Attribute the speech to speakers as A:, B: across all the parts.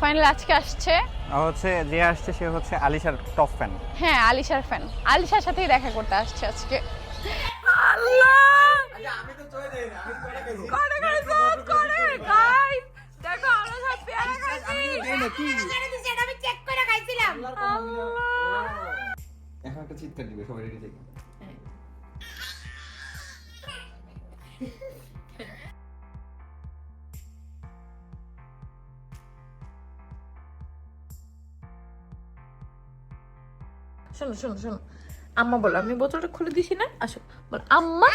A: Final আজকে আসছে।
B: হচ্ছে যে আসছে সে হচ্ছে আলিশার টপ ফ্যান
A: হ্যাঁ আলিশার ফ্যান আলিশার সাথেই দেখা করতে আসছে আজকে। আল্লাহ! করে করে সব করে গাইস দেখো আমরা সব পেয়ারা খাইছি।
C: আমি চেক করে খাইছিলাম।
A: আল্লাহ!
D: এখন একটা চিৎকার দিবে সবাই রেডি থেকে।
E: শোনো শোনো শোনো। আম্মা বলো, আমি বোতলটা খুলে দিছি না? আসো, বল, আম্মা!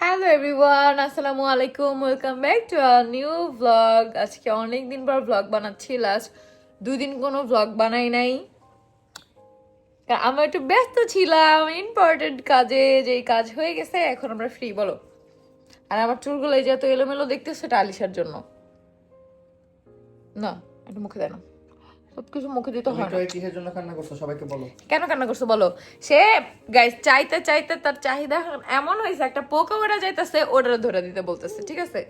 E: হ্যালো এভরিওয়ান আসসালামু আলাইকুম welcome back to our new vlog আজকে অনেক দিন পর ভ্লগ বানাচ্ছি লাস্ট দুই দিন কোনো ভ্লগ বানাই নাই। আমরা একটু ব্যস্ত ছিলাম ইম্পর্টেন্ট কাজে যে কাজ হয়ে গেছে, এখন আমরা ফ্রি বলো। আর আমার চুলগুলো এই যে এত এলোমেলো দেখতেছে এটা আলিশার জন্য। না একটু মুখে দেয় না সব কিছু মুখে দিতে হয়
D: কিসের জন্য কান্না করছ? সবাইকে বলো।
E: কেন কান্না করছ বলো? সে গাইস চাইতে চাইতে তার চাহিদা এমন হয়েছে একটা পোকা ওরা যাইতেছে ওটা ধরে দিতে বলতেছে ঠিক আছে?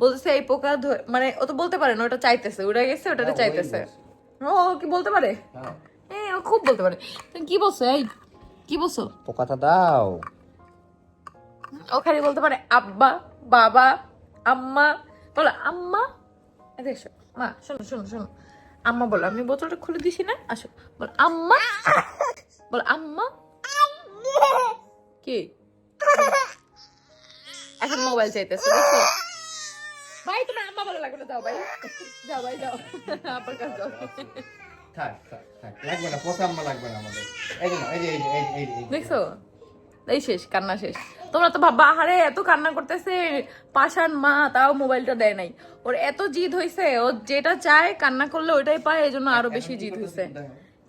E: বলতেছে এই পোকা মানে ও তো বলতে পারে না ওটা চাইতেছে ওটা গেছে ওটাতে
D: হ্যাঁ,
E: চাইতেছে। ও কি বলতে পারে?
D: হ্যাঁ।
E: হ্যাঁ ও খুব বলতে পারে। তুমি কি বলছো এই? কি বলছো?
D: পোকাটা দাও।
E: ও খালি বলতে পারে আব্বা বাবা আম্মা বলো আম্মা? এসো। মা শোনো শোনো শোনো। আম্মা বলো আমি বোতলটা খুলে দিছি না? আসো। বলো আম্মা? বলো আম্মা? কি? এখন মোবাইল চাইতেছে দেখছ ভাই তোমার আম্মা বলে লাগবে না যাও ভাই। যাও ভাই যাও। আব্বার কাছে যাও।
D: থাক থাক থাক। লাগবে না পোকা আম্মা লাগবে না আমাদের। এই যে, এই যে, এই যে।
E: দেখছ? এই শেষ কান্না শেষ তোমরা তো ভাববা আহারে এত কান্না করতেছে পাশান মা তাও মোবাইলটা দেয় নাই ওর এত জিদ হইছে ও যেটা চায় কান্না করলে ওইটাই পায় এই জন্য আরও বেশি জিদ হইছে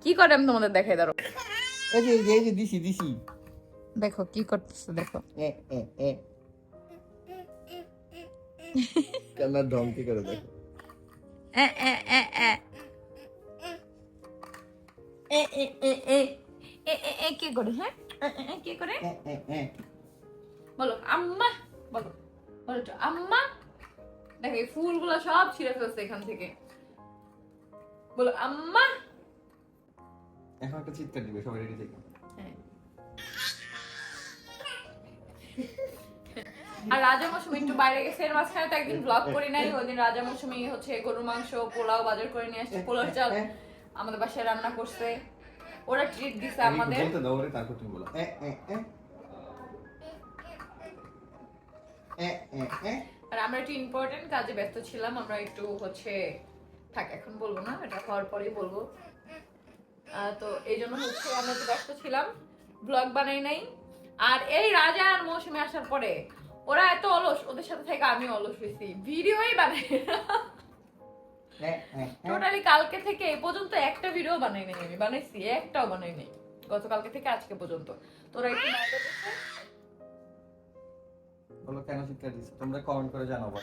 E: কি করে আমি তোমাদের দেখাই দাঁড়ো
D: দিছি দিছি
E: দেখো কি করতেছে দেখো
D: কান্নার ঢং কি করে দেখো
E: এ এ এ এ এ হ্যাঁ এ এ এ কি করে? বলো আম্মা। বলো বলো তো আম্মা। দেখো এই ফুলগুলো সব ছিঁড়ে ফেলছে এখান থেকে। বলো আম্মা।
D: এখন একটা চিৎকার দিবে সবাই রেডি থেকে।
E: হ্যাঁ। আর রাজা মৌসুমি একটু বাইরে গেছে এর মাঝখানে তো একদিন ব্লগ করি নাই ওই দিন রাজা মৌসুমি হচ্ছে গরুর মাংস পোলাও বাজার করে নিয়ে আসছে পোলাও চাল আমাদের বাসায় রান্না করছে। ওরা ট্রিট দিছে আমাদের।
D: বলতে দাও রে তারপর তুমি বলো। এ এ এ। এ এ এ।
E: আর আমরা একটু ইম্পর্টেন্ট কাজে ব্যস্ত ছিলাম আমরা একটু হচ্ছে থাক এখন বলব না এটা হওয়ার পরেই বলব। তো এই জন্য হচ্ছে আমরা একটু ব্যস্ত ছিলাম ব্লগ বানাই নাই। আর এই রাজা আর মৌসুমে আসার পরে ওরা এত অলস ওদের সাথে থেকে আমি অলস হয়েছি। ভিডিওই বানাই টোটালি কালকে থেকে এ পর্যন্ত একটা ভিডিও বানাই নাই আমি বানাইছি একটাও বানাই নাই। গতকালকে থেকে আজকে পর্যন্ত। তোরা একটু
D: বলো কেন চিৎকার দিচ্ছ তোমরা কমেন্ট করে জানাব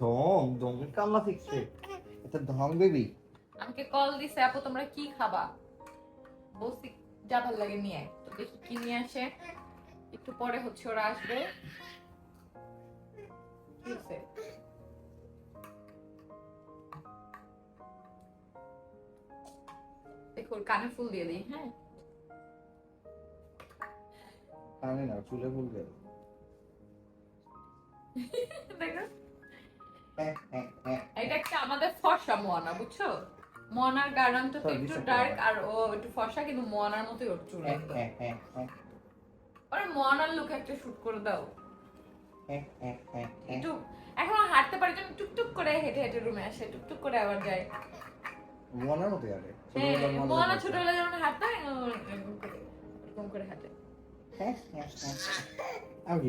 D: ঢং ঢঙ্গের কান্না শিখছে। এটা ঢং বেবি
E: আমাকে কল দিছে আপু তোমরা কি খাবা? বলছি যা ভালো লাগে নিয়ে দেখি কি নিয়ে আসে। একটু পরে হচ্ছে ওরা আসবে। দেখো ওর কানে ফুল দিয়ে দিই হ্যাঁ?
D: কানে না চুলে ফুলবে
E: দেখো।
D: এ, এ, এ।
E: এটা একটা আমাদের ফর্সা মোয়ানা বুঝছ? মনার গার্ডনটা তো একটু ডার্ক আর ও একটু ফর্সা কিন্তু মনার মতোই ওর চুল আরে মনার লুক একটা শুট করে দাও।
D: হ্যাঁ, হ্যাঁ, হ্যাঁ,
E: একটু এখন হাঁটতে পারে যেন টুকটুক করে হেঁটে হেঁটে রুমে আসে টুকটুক করে আবার যায়।
D: মনার মতো
E: যাবে
D: মনা
E: ছোটবেলা যেমন হাঁটতাম এরকম করে হাঁটে।
D: হ্যাঁ হ্যাঁ আর কি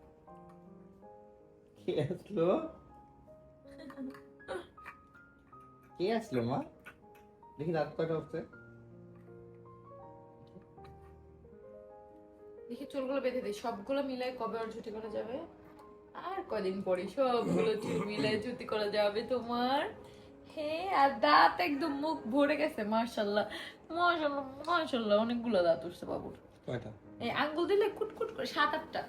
D: কে আসলো? কে আসলো মা? দেখি রাত কয়টা হচ্ছে?
E: দেখি চুলগুলো বেঁধে দিই। সবগুলো মিলাই কবে ছুটি করা যাবে? আর কদিন পরে সবগুলো চুল ছুটি করা যাবে তোমার? হ্যাঁ আর দাঁত একদম মুখ ভরে গেছে মার্শাল্লাহ মার্শাল্লাহ মার্শাল্লাহ অনেকগুলো দাঁত উঠছে বাবুর।
D: কয়টা?
E: এই আঙ্গুল দিলে কুটকুট করে সাত আটটা।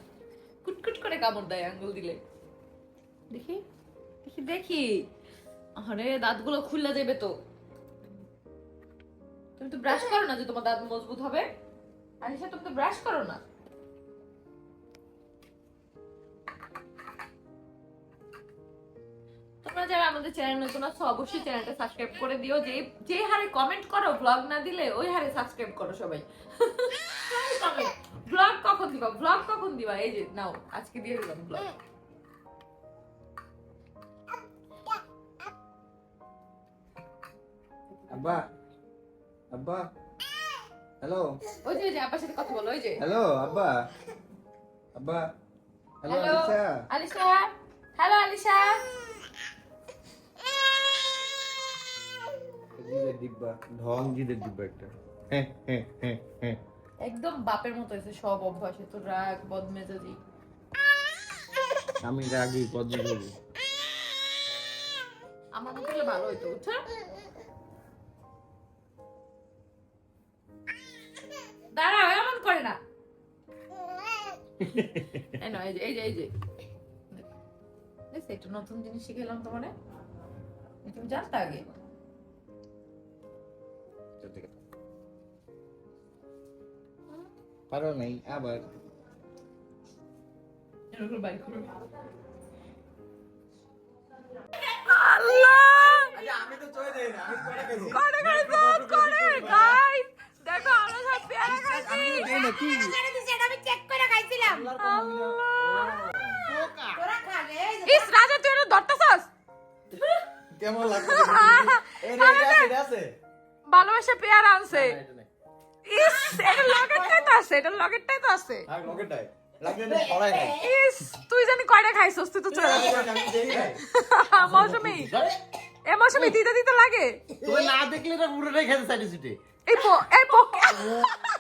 E: কুটকুট করে কামড় দেয় আঙ্গুল দিলে। দেখি? দেখি দেখি। আরে দাঁতগুলো খুললা যাবে তো। তুমি তো ব্রাশ করো না যে তোমার দাঁত মজবুত হবে? তুমি তো ব্রাশ করো না। তোমরা যারা আমাদের চ্যানেল নতুন আছো, অবশ্যই চ্যানেলটা সাবস্ক্রাইব করে দিও। যে যে হারে কমেন্ট করো ব্লগ না দিলে ওই হারে সাবস্ক্রাইব করো সবাই। ব্লগ কখন দিবা? ব্লগ কখন দিবা? এই যে, নাও, আজকে দিয়ে দিলাম ব্লগ
D: আব্বা আব্বা। হ্যালো
E: ওই যে আব্বার সাথে কথা বলো ওই যে।
D: হ্যালো আব্বা। আব্বা। হ্যালো আলিশা।
E: আলিশা? হ্যালো আলিশা?
D: জিদের ডিব্বা ঢং জিদের ডিব্বা একটা।
E: একদম বাপের মতো হয়েছে সব অভ্যাস তো রাগ বদমেজাজি।
D: আমি রাগি দেবী
E: আমার মতো ভালো হইতো বুঝছ? দাঁড়াও এমন করে না। এই যে এই যে এই যে। দেখছি নতুন জিনিস শিখাইলাম তোমারে। তুমি জানতে আগে?
D: পারো নাই আবার।
A: আল্লাহ!
D: আমি তো চলে যাই না আমি করে
A: করে করে। ভালোবাসা পেয়ারা আনছে।
D: না, এটা নাই।
A: ইস এটা লকেটটাই তো আছে এটা লকেটটাই তো আছে।
D: লকেটটাই লাগলে না পড়াই নাই।
A: ইস তুই জানি কয়টা খাইছস তুই তো চলে মৌসুমি। এ মৌসুমি দিতে দিতে লাগে।
D: না দেখলে এটা পুরোটাই খেতে চাইতে
A: এই এই পো-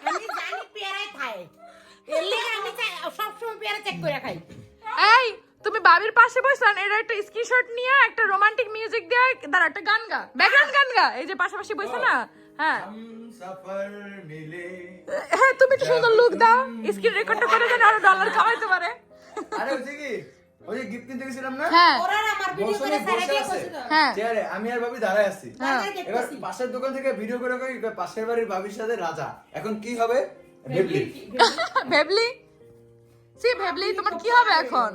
C: আমি জানি পেয়ারাই খায় এর আমি সবসময় পেয়ারা চেক করে খাই।
A: এই তুমি বাবির পাশে বসলেন এটা একটা স্ক্রিনশট নিয়ে একটা রোমান্টিক মিউজিক দিয়ে দাঁড়া একটা গান গা ব্যাকগ্রাউন্ড গান গা। এই যে পাশাপাশি বসে না? হ্যাঁ। হ্যাঁ তুমি একটু সুন্দর লুক দাও স্ক্রিন রেকর্ডটা করে দেন আরও ডলার কামাইতে পারে।
D: আরে হচ্ছে কি? ওই যে গিফট কিনতে গেছিলাম না?
A: হ্যাঁ।
C: ওরা আমার ভিডিও করে সারা
D: বসে
C: দিয়ে কইছিল
A: হ্যাঁ।
D: চেয়ারে আমি আর ভাবি দাঁড়ায় আছি। এবার পাশের দোকান থেকে ভিডিও করে কই? পাশের বাড়ির ভাবির সাথে রাজা। এখন কি হবে? ভেবলি।
A: ভেবলি? সি ভেবলি তোমার কি হবে এখন?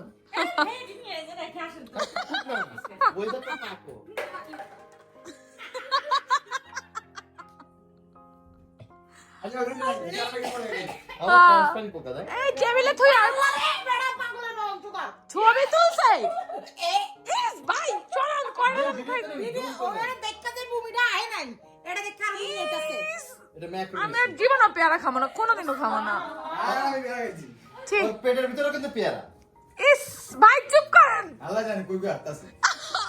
D: আচ্ছা
A: ছবি তুলছে?
C: এই
A: ভাই চলেন করে।
C: দিদি যে ভূমিটা আয় নাই। এটা দেখে
D: এটা ম্যাক
A: আমি আর জীবনও পেয়ারা খাব না কোনোদিনও খাব না।
D: আমি বেরাইছি
A: ঠিক
D: পেটের ভিতরে কিন্তু পেয়ারা।
A: ইস ভাই চুপ করেন।
D: আল্লাহ জানে কই কই আসতেছে
A: আল্লাহ,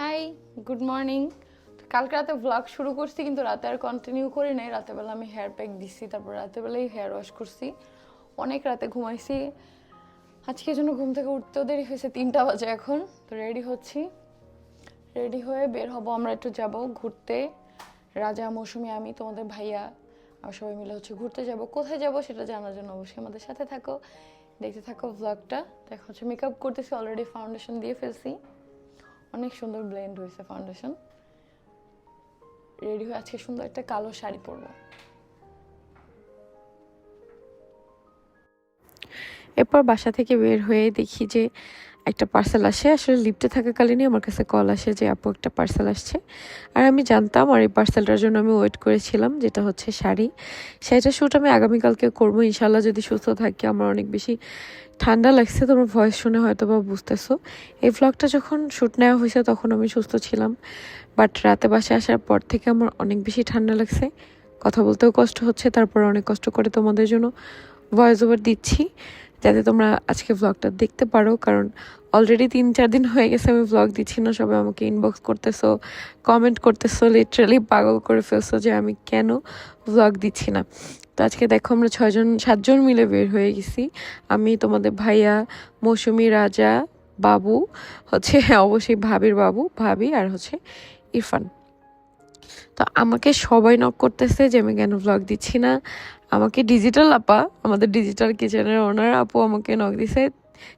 E: হাই গুড মর্নিং কালকে রাতে ব্লগ শুরু করছি, কিন্তু রাতে আর কন্টিনিউ করি নাই। রাতের বেলা আমি হেয়ার প্যাক দিছি, তারপর রাতের বেলায় হেয়ার ওয়াশ করছি। অনেক রাতে ঘুমাইছি।
F: আজকের জন্য ঘুম থেকে উঠতেও দেরি হয়েছে, তিনটা বাজে এখন। তো রেডি হচ্ছি। রেডি হয়ে বের হব, আমরা একটু যাব ঘুরতে। রাজা, মৌসুমি, আমি, তোমাদের ভাইয়া, আমরা সবাই মিলে হচ্ছে ঘুরতে যাব। কোথায় যাব সেটা জানার জন্য অবশ্যই আমাদের সাথে থাকো। দেখতে থাকো ব্লগটা দেখা হচ্ছে মেকআপ করতেছি অলরেডি ফাউন্ডেশন দিয়ে ফেলছি। অনেক সুন্দর ব্লেন্ড হয়েছে ফাউন্ডেশন রেডি হয়ে আজকে সুন্দর একটা কালো শাড়ি পরবো। এরপর বাসা থেকে বের হয়ে দেখি যে একটা পার্সেল আসে, আসলে লিফটে থাকাকালীনই আমার কাছে কল আসে যে, আপু, একটা পার্সেল আসছে। আর আমি জানতাম আর এই পার্সেলটার জন্য আমি ওয়েট করেছিলাম, যেটা হচ্ছে শাড়ি। শাড়িটা শ্যুট আমি আগামীকালকে করব ইনশাল্লাহ যদি সুস্থ থাকি, আমার অনেক বেশি ঠান্ডা লাগছে, তোমার ভয়েস শুনে হয়তো বা বুঝতেছো। এই ভ্লগটা যখন শ্যুট নেওয়া হয়েছে, তখন আমি সুস্থ ছিলাম। বাট রাতে বাসে আসার পর থেকে আমার অনেক বেশি ঠান্ডা লাগছে। কথা বলতেও কষ্ট হচ্ছে, তারপর অনেক কষ্ট করে তোমাদের জন্য ভয়েস ওভার দিচ্ছি। যাতে তোমরা আজকে ভ্লগটা দেখতে পারো, কারণ অলরেডি তিন, চার দিন হয়ে গেছে আমি ভ্লগ দিচ্ছি না, সবাই আমাকে ইনবক্স করতেছো কমেন্ট করতেছো লিটারালি পাগল করে ফেলছো যে আমি কেন ভ্লগ দিচ্ছি না। তো আজকে দেখো আমরা ছয়জন, সাতজন মিলে বের হয়ে গেছি। আমি, তোমাদের ভাইয়া, মৌসুমি, রাজা, বাবু, হচ্ছে অবশ্যই ভাবির বাবু, ভাবি আর হচ্ছে ইরফান। তো আমাকে সবাই নক করতেছে যে আমি কেন ভ্লগ দিচ্ছি না। আমাকে ডিজিটাল আপা, আমাদের ডিজিটাল কিচেনের ওনার আপু আমাকে নক দিছে,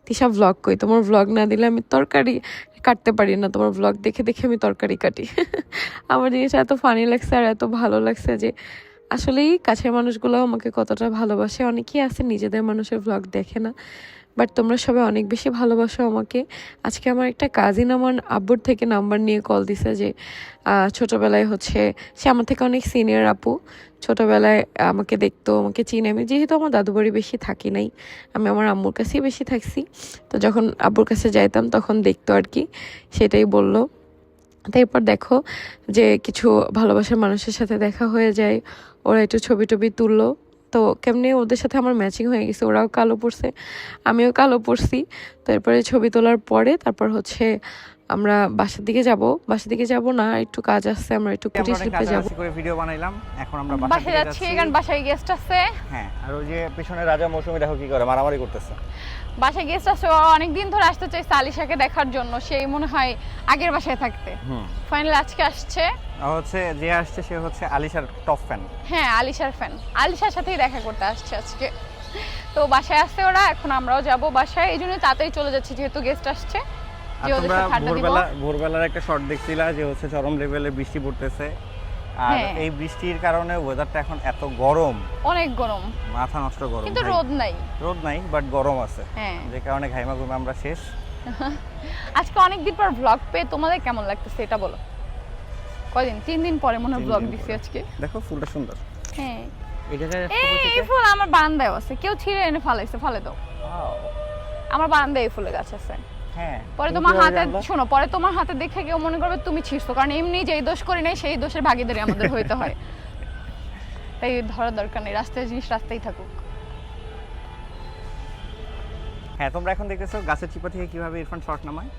F: তিশা ব্লগ কই? তোমার ভ্লগ না দিলে আমি তরকারি কাটতে পারি না, তোমার ভ্লগ দেখে দেখে আমি তরকারি কাটি। আমার জিনিসটা এত ফানি লাগছে আর এত ভালো লাগছে যে আসলেই কাছের মানুষগুলো আমাকে কতটা ভালোবাসে। অনেকেই আছে, নিজেদের মানুষের ভ্লগ দেখে না। বাট তোমরা সবাই অনেক বেশি ভালোবাসো আমাকে। আজকে আমার একটা কাজিন আমার আব্বুর থেকে নাম্বার নিয়ে কল দিছে যে ছোটোবেলায় হচ্ছে, সে আমার থেকে অনেক সিনিয়র আপু। ছোটোবেলায় আমাকে দেখতো, আমাকে চিনে। আমি যেহেতু আমার দাদু বাড়ি বেশি থাকি নাই, আমি আমার আম্মুর কাছেই বেশি থাকছি। তো যখন আব্বুর কাছে যাইতাম তখন দেখতো আর কি, সেটাই বলল। তারপর দেখো যে, কিছু ভালোবাসার মানুষের সাথে দেখা হয়ে যায়। ওরা একটু ছবি টবি তুললো। তো কেমনি ওদের সাথে আমার ম্যাচিং হয়ে গেছে ওরাও কালো পড়ছে আমিও কালো পড়ছি তারপরে ছবি তোলার পরে তারপর হচ্ছে আমরা বাসার দিকে যাব। বাসার দিকে যাব না একটু কাজ আসছে আমরা একটু কুটি শিল্পে যাব।
B: করে ভিডিও বানাইলাম। এখন আমরা
A: বাসায় যাচ্ছি
B: এখন
A: কারণ বাসায় গেস্ট আছে।
B: হ্যাঁ আর ওই যে পেছনে রাজা মৌসুমী দেখো কি করে মারামারি করতেছে।
A: বাসায় গেস্ট আসছে অনেকদিন ধরে আসতে চাইছে আলিশাকে দেখার জন্য সেই মনে হয় আগের বাসায় থাকতে। ফাইনালি আজকে আসছে।
B: হচ্ছে যে আসছে সে হচ্ছে আলিশার টপ ফ্যান
A: হ্যাঁ আলিশার ফ্যান আলিশার সাথেই দেখা করতে আসছে আজকে। তো বাসায় আসছে ওরা এখন আমরাও যাব বাসায়। এই জন্য তাড়াতাড়ি চলে যাচ্ছি যেহেতু গেস্ট আসছে।
B: ভোরবেলা ভোরবেলার একটা শর্ট দেখছিলা যে হচ্ছে চরম লেভেলে বৃষ্টি পড়তেছে। আর
A: হ্যাঁ।
B: এই বৃষ্টির কারণে ওয়েদারটা এখন এত গরম।
A: অনেক গরম।
B: মাথা নষ্ট গরম
A: কিন্তু রোদ নাই।
B: রোদ নাই বাট গরম আছে।
A: হ্যাঁ।
B: যে কারণে ঘাইমা ঘুমে আমরা শেষ।
A: আজকে অনেকদিন পর ব্লগ পেয়ে তোমাদের কেমন লাগতেছে এটা বলো। কয়দিন? তিন দিন পরে মনে হয় ব্লগ
B: দিন
A: দিছি আজকে।
B: দেখো ফুলটা সুন্দর।
A: হ্যাঁ। এই ফুল আমার বারান্দায় আছে। কেউ ছিঁড়ে এনে ফালাইছে ফালে দাও। আমার বারান্দায় এই ফুলের গাছ আছে। পরে তোমার হাতে শোনো পরে তোমার হাতে দেখে কেউ মনে করবে তুমি ছিঁড়ছো কারণ এমনি যেই দোষ করি নাই সেই দোষের ভাগিদারি আমাদের হইতে হয়। তাই ধরার দরকার নেই রাস্তায় জিনিস রাস্তায় থাকুক।
B: হ্যাঁ তোমরা এখন দেখতেছো গাছের চিপা থেকে কীভাবে ইরফান শর্ট নামায়?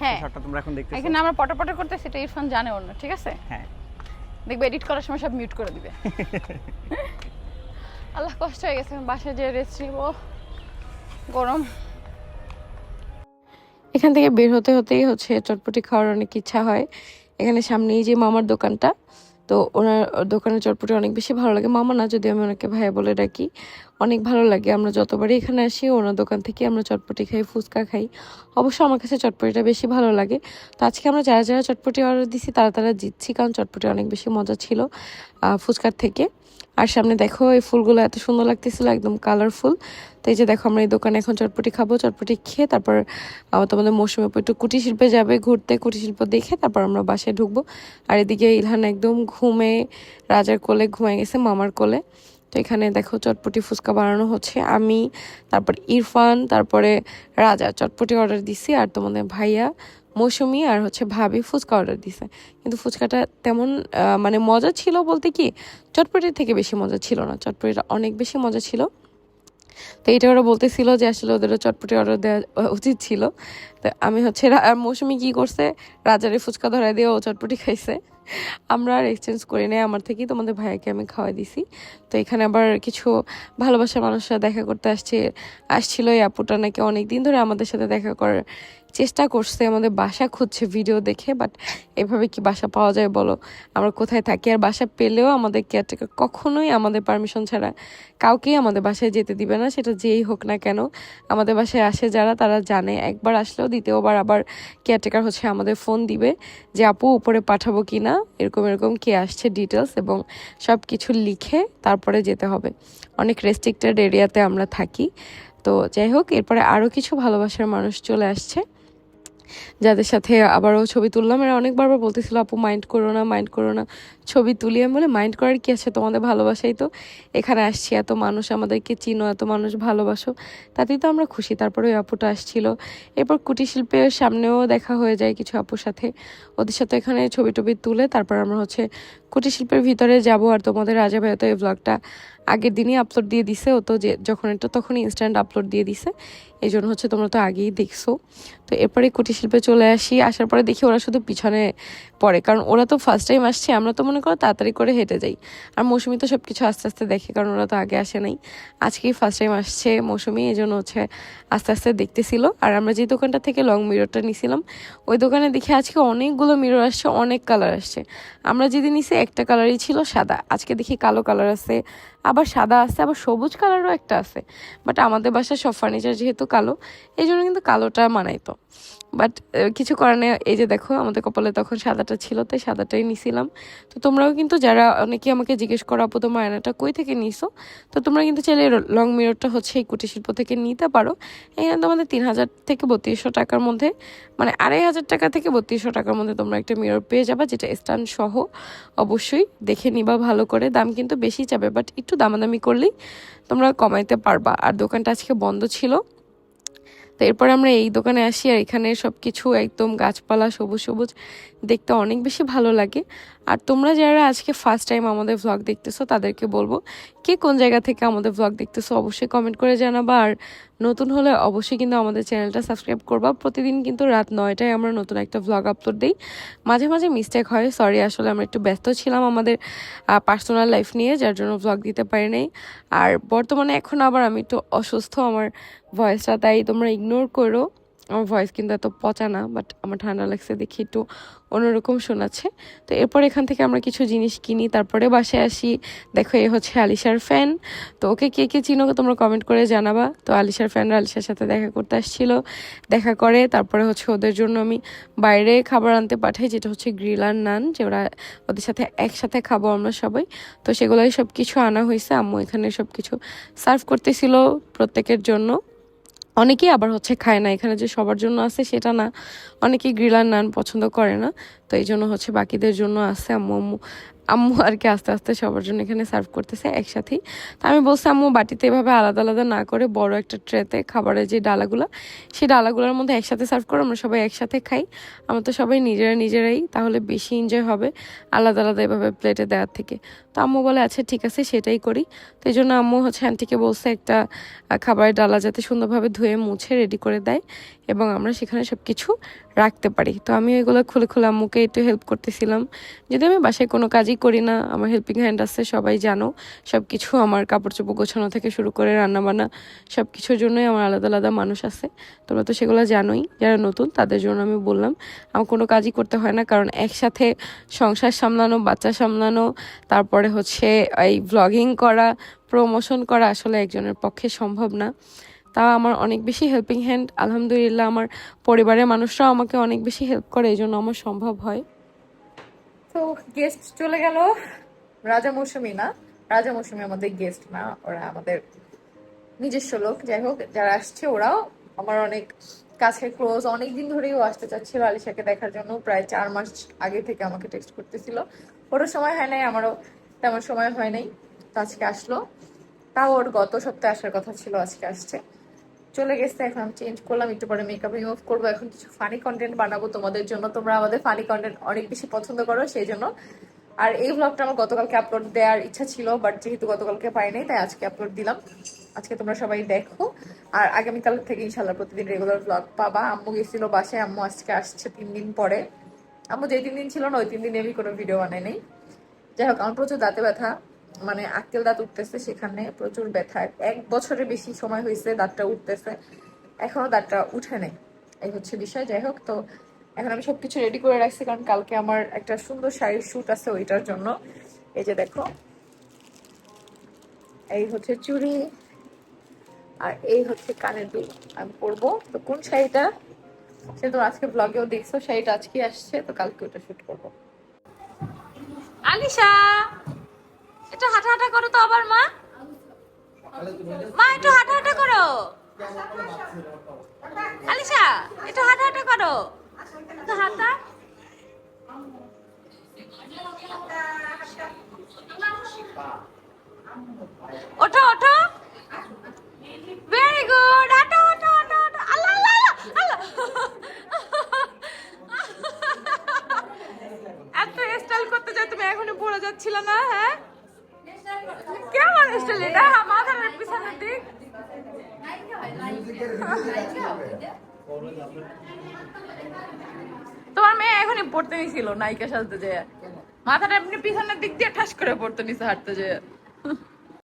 A: হ্যাঁ।
B: শর্টটা তোমরা এখন দেখতেছো।
A: এখানে আমরা পটা পটা করতে সেটা ইরফান জানে অন্য ঠিক আছে?
B: হ্যাঁ।
A: দেখবে এডিট করার সময় সব মিউট করে দিবে। আল্লাহ কষ্ট হয়ে গেছে বাসায় যে রেস্ট নিব। গরম।
F: এখান থেকে বের হতে হতেই হচ্ছে চটপটি খাওয়ার অনেক ইচ্ছা হয়। এখানে সামনেই যে মামার দোকানটা, তো ওনার দোকানের চটপটি অনেক বেশি ভালো লাগে। মামা না, যদি আমি ওনাকে ভাইয়া বলে ডাকি, অনেক ভালো লাগে। আমরা যতবারই এখানে আসি, ওনার দোকান থেকে আমরা চটপটি খাই, ফুচকা খাই। অবশ্য আমার কাছে চটপটিটা বেশি ভালো লাগে। তো আজকে আমরা যারা যারা চটপটি অর্ডার দিছি, তারা তারা জিতছি, কারণ চটপটি অনেক বেশি মজা ছিল ফুচকার থেকে। আর সামনে দেখো, এই ফুলগুলো এত সুন্দর লাগতেছিল, একদম কালারফুল তো এই যে দেখো আমরা এই দোকানে এখন চটপটি খাব, চটপটি খেয়ে তারপর তোমাদের মৌসুমে একটু কুটির শিল্পে যাবে, ঘুরতে, কুটির শিল্প দেখে তারপর আমরা বাসায় ঢুকবো। আর এদিকে ইলহান একদম ঘুমে, রাজার কোলে ঘুমিয়ে গেছে, মামার কোলে। তো এখানে দেখো চটপটি ফুচকা বানানো হচ্ছে, আমি, তারপর ইরফান, তারপরে রাজা। চটপটি অর্ডার দিছি আর তোমাদের ভাইয়া মৌসুমি আর হচ্ছে ভাবি ফুচকা অর্ডার দিছে। কিন্তু ফুচকাটা তেমন মানে মজা ছিল বলতে কি, চটপটির থেকে বেশি মজা ছিল না। চটপটিটা অনেক বেশি মজা ছিল। তো এটা ওরা বলতেছিল যে আসলে ওদেরও চটপটি অর্ডার দেওয়া উচিত ছিল। তো আমি হচ্ছে আর মৌসুমি কী করছে? রাজারে ফুচকা ধরাই দিয়ে ও চটপটি খাইছে। আমরা আর এক্সচেঞ্জ করি নাই, আমার থেকেই তোমাদের ভাইয়াকে আমি খাওয়াই দিছি। তো এখানে আবার কিছু ভালোবাসার মানুষরা দেখা করতে আসছে আসছিল এই আপুটা নাকি অনেক দিন ধরে আমাদের সাথে দেখা করার চেষ্টা করছে, আমাদের বাসা খুঁজছে ভিডিও দেখে বাট এভাবে কি বাসা পাওয়া যায় বলো? আমরা কোথায় থাকি আর বাসা পেলেও আমাদের কেয়ারটেকার কখনোই আমাদের পারমিশন ছাড়া কাউকেই আমাদের বাসায় যেতে দিবে না, সেটা যেই হোক না কেন। আমাদের বাসায় আসে যারা, তারা জানে, একবার আসলেও দ্বিতীয়বার আবার কেয়ারটেকার হচ্ছে আমাদের ফোন দিবে যে, আপু, উপরে পাঠাবো কি না? এরকম এরকম কে আসছে ডিটেলস এবং সব কিছু লিখে তারপরে যেতে হবে। অনেক রেস্ট্রিক্টেড এরিয়াতে আমরা থাকি। তো যাই হোক, এরপরে আরও কিছু ভালোবাসার মানুষ চলে আসছে। যাদের সাথে আবারও ছবি তুললাম। এরা অনেকবার বলতেছিল, আপু মাইন্ড করো না মাইন্ড করো না। ছবি তুলি আমি বলে, মাইন্ড করার কি আছে? তোমাদের ভালোবাসাই তো। এখানে আসছি, এত মানুষ আমাদেরকে চিনো, এত মানুষ ভালোবাসো। তাতেই তো আমরা খুশি। তারপরে ওই আপুটা আসছিল। এরপর কুটিরশিল্পের সামনেও দেখা হয়ে যায় কিছু আপুর সাথে। ওদের সাথে এখানে ছবি টবি তুলে তারপর আমরা হচ্ছে কুটিরশিল্পের ভিতরে যাব। আর তোমাদের রাজা ভাইয়া তো এই ব্লগটা আগের দিনই আপলোড দিয়ে দিছে। ও তো যে, যখন এটা তখনই ইনস্ট্যান্ট আপলোড দিয়ে দিছে। এই জন্য হচ্ছে তোমরা তো আগেই দেখছ। তো এরপরে কুটিরশিল্পে চলে আসি। আসার পরে দেখি ওরা শুধু পিছনে পড়ে কারণ ওরা তো ফার্স্ট টাইম আসছে, আমরা তো মনে করো তাড়াতাড়ি করে হেঁটে যাই। আর মৌসুমি তো সব কিছু আস্তে আস্তে দেখে, কারণ ওরা তো আগে আসে নাই। আজকেই ফার্স্ট টাইম আসছে মৌসুমি, এই জন্য হচ্ছে আস্তে আস্তে দেখতেছিল। আর আমরা যে দোকানটা থেকে লং মিররটা নিছিলাম, ওই দোকানে দেখে আজকে অনেকগুলো মিরর আসছে, অনেক কালার আসছে। আমরা যেদিন নিছি, একটা কালারই ছিল সাদা। আজকে দেখি কালো কালার আছে, আবার সাদা আছে, আবার সবুজ কালারও একটা আছে। বাট আমাদের বাসায় সব ফার্নিচার যেহেতু কালো, এই জন্য কিন্তু কালোটা মানাইতো। বাট কিছু নেই। এই যে দেখো, আমাদের কপালে তখন সাদাটা ছিল, তাই সাদাটাই নিছিলাম। তো তোমরাও কিন্তু যারা অনেকে আমাকে জিজ্ঞেস করো, আপু, তোমার আয়নাটা কই থেকে নিছো? তো তোমরা কিন্তু চাইলে লং মিররটা হচ্ছে এই কুটির শিল্প থেকে নিতে পারো। এখানে তোমাদের তিন হাজার থেকে বত্রিশশো টাকার মধ্যে মানে আড়াই হাজার টাকা থেকে বত্রিশশো টাকার মধ্যে তোমরা একটা মিরর পেয়ে যাবা, যেটা স্ট্যান্ড সহ। অবশ্যই দেখে নিবা ভালো করে। দাম কিন্তু বেশি যাবে বাট একটু দামাদামি করলেই তোমরা কমাইতে পারবা। আর দোকানটা আজকে বন্ধ ছিল। তো এরপর আমরা এই দোকানে আসি আর এখানে সব কিছু একদম গাছপালা সবুজ সবুজ। দেখতে অনেক বেশি ভালো লাগে। আর তোমরা যারা আজকে ফার্স্ট টাইম আমাদের ভ্লগ দেখতেছো, তাদেরকে বলব, কে কোন জায়গা থেকে আমাদের ভ্লগ দেখতেছো অবশ্যই কমেন্ট করে জানাবা। আর নতুন হলে অবশ্যই কিন্তু আমাদের চ্যানেলটা সাবস্ক্রাইব করবা। প্রতিদিন কিন্তু রাত নয়টায় আমরা নতুন একটা ভ্লগ আপলোড দিই। মাঝে মাঝে মিস্টেক হয় সরি আসলে আমরা একটু ব্যস্ত ছিলাম আমাদের পার্সোনাল লাইফ নিয়ে, যার জন্য ভ্লগ দিতে পারি নাই। আর বর্তমানে এখন আবার আমি একটু অসুস্থ, আমার ভয়েসটা তাই তোমরা ইগনোর করো। আমার ভয়েস কিন্তু এত পচা না বাট আমার ঠান্ডা লাগছে দেখি একটু অন্যরকম শোনাচ্ছে। তো এরপর এখান থেকে আমরা কিছু জিনিস কিনি, তারপরে বাসায় আসি। দেখো, এ হচ্ছে আলিশার ফ্যান তো ওকে কে কে চিনো তোমরা কমেন্ট করে জানাবা। তো আলিশার ফ্যানরা আলিশার সাথে দেখা করতে আসছিল। দেখা করে, তারপরে হচ্ছে ওদের জন্য আমি বাইরে খাবার আনতে পাঠাই, যেটা হচ্ছে গ্রিল আর নান যে ওরা ওদের সাথে একসাথে খাব আমরা সবাই। তো সেগুলোই সব কিছু আনা হয়েছে। আম্মু এখানে সব কিছু সার্ভ করতেছিল প্রত্যেকের জন্য। অনেকেই আবার হচ্ছে খায় না, এখানে যে সবার জন্য আছে সেটা না। অনেকেই গ্রিলার নান পছন্দ করে না, তো এই জন্য হচ্ছে বাকিদের জন্য আছে। আম্মু আম্মু আর কি আস্তে আস্তে সবার জন্য এখানে সার্ভ করতেছে একসাথেই। তো আমি বলছি, আম্মু, বাটিতে এভাবে আলাদা আলাদা না করে বড় একটা ট্রেতে খাবারের যে ডালাগুলো, সেই ডালাগুলোর মধ্যে একসাথে সার্ভ করে, আমরা সবাই একসাথে খাই। আমরা তো সবাই নিজেরা নিজেরাই, তাহলে বেশি এনজয় হবে আলাদা আলাদা এভাবে প্লেটে দেওয়ার থেকে। তো আম্মু বলে আচ্ছা ঠিক আছে, সেটাই করি। তো এই জন্য আম্মু হচ্ছে আন্টিকে বলছে একটা খাবারের ডালা যাতে সুন্দরভাবে ধুয়ে মুছে রেডি করে দেয়। এবং আমরা সেখানে সব কিছু রাখতে পারি। তো আমি ওইগুলো খুলে খুলে আম্মুকে একটু হেল্প করতেছিলাম। যদি আমি বাসায় কোনো কাজই করি না, আমার হেল্পিং হ্যান্ড আছে, সবাই জানো সব কিছু আমার কাপড় চোপড় গোছানো থেকে শুরু করে রান্নাবান্না সব কিছুর জন্যই আমার আলাদা আলাদা মানুষ আছে। তোমরা তো সেগুলো জানোই, যারা নতুন তাদের জন্য আমি বললাম, আমার কোনো কাজই করতে হয় না কারণ একসাথে সংসার সামলানো, বাচ্চা সামলানো, তারপরে হচ্ছে এই ভ্লগিং করা প্রমোশন করা আসলে একজনের পক্ষে সম্ভব না। তাও আমার অনেক বেশি হেল্পিং হ্যান্ড আলহামদুলিল্লাহ, আমার পরিবারের মানুষরাও আমাকে অনেক বেশি হেল্প করে এই জন্য আমার সম্ভব হয়।
E: তো গেস্ট চলে গেল রাজা মৌসুমি না? রাজা মৌসুমি আমাদের গেস্ট না, ওরা আমাদের নিজস্ব লোক। যাই হোক, যারা আসছে, ওরাও আমার অনেক কাছে ক্লোজ অনেক দিন ধরেই ও আসতে চাচ্ছিল আলিশাকে দেখার জন্য, প্রায় চার মাস আগে থেকে আমাকে টেক্সট করতেছিল। ওরও সময় হয় নাই, আমারও তেমন সময় হয় নাই। তো আজকে আসলো। তাও ওর গত সপ্তাহে আসার কথা ছিল, আজকে আসছে। চলে গেছে, এখন চেঞ্জ করলাম, একটু পরে মেকআপ রিমুভ করব। এখন কিছু ফানি কন্টেন্ট বানাবো তোমাদের জন্য। তোমরা আমাদের ফানি কন্টেন্ট অনেক বেশি পছন্দ করো, সেই জন্য। আর এই ব্লগটা আমার গতকালকে আপলোড দেওয়ার ইচ্ছা ছিল বাট যেহেতু গতকালকে পাই নাই তাই আজকে আপলোড দিলাম। আজকে তোমরা সবাই দেখো। আর আগামীকাল থেকে ইনশাল্লাহ প্রতিদিন রেগুলার ব্লগ পাবা। আম্মু গেছিল বাসায়, আম্মু আজকে আসছে তিন দিন পরে। আম্মু যেই তিন দিন ছিল না, ওই তিন দিন আমি কোনো ভিডিও বানাই নাই। যাই হোক, আমার প্রচুর দাঁতে ব্যথা। মানে আক্কেল দাঁত উঠতেছে সেখানে প্রচুর ব্যথা এক বছরের বেশি সময় হয়েছে দাঁতটা উঠতেছে। এখনও দাঁতটা উঠে নেই। এই হচ্ছে বিষয়। যাই হোক, তো এখন আমি সবকিছু রেডি করে রাখছি কারণ কালকে আমার একটা সুন্দর শাড়ির শ্যুট আছে ওইটার জন্য। এই যে দেখো। এই হচ্ছে চুড়ি আর এই হচ্ছে কানের দুল আমি পরবো। তো কোন শাড়িটা? সে তো আজকে ব্লগেও দেখছ, শাড়িটা আজকে আসছে, তো কালকে ওটা শুট করব।
A: আলিশা! একটু হাঁটা হাঁটা করো তো আবার, মা। মা, একটু হাঁটা হাঁটা করো। আলিশা, একটু হাঁটা হাঁটা করো। হাঁটা। ওঠো ওঠো। ভেরি গুড হাঁটো হাঁটো হাঁটো আল্লাহ আল্লাহ আল্লাহ এত স্টাইল করতে যাই, তুমি এখনই পড়ে যাচ্ছিল না হ্যাঁ? কেমন স্টাইল এটা মাথার পিছনের দিক তোমার মেয়ে এখনই পড়তে নিছিল নায়িকা সাজতে যে মাথাটা এমনি পিছনের দিক দিয়ে ঠাস করে পড়তে নিছে, হাঁটতে যে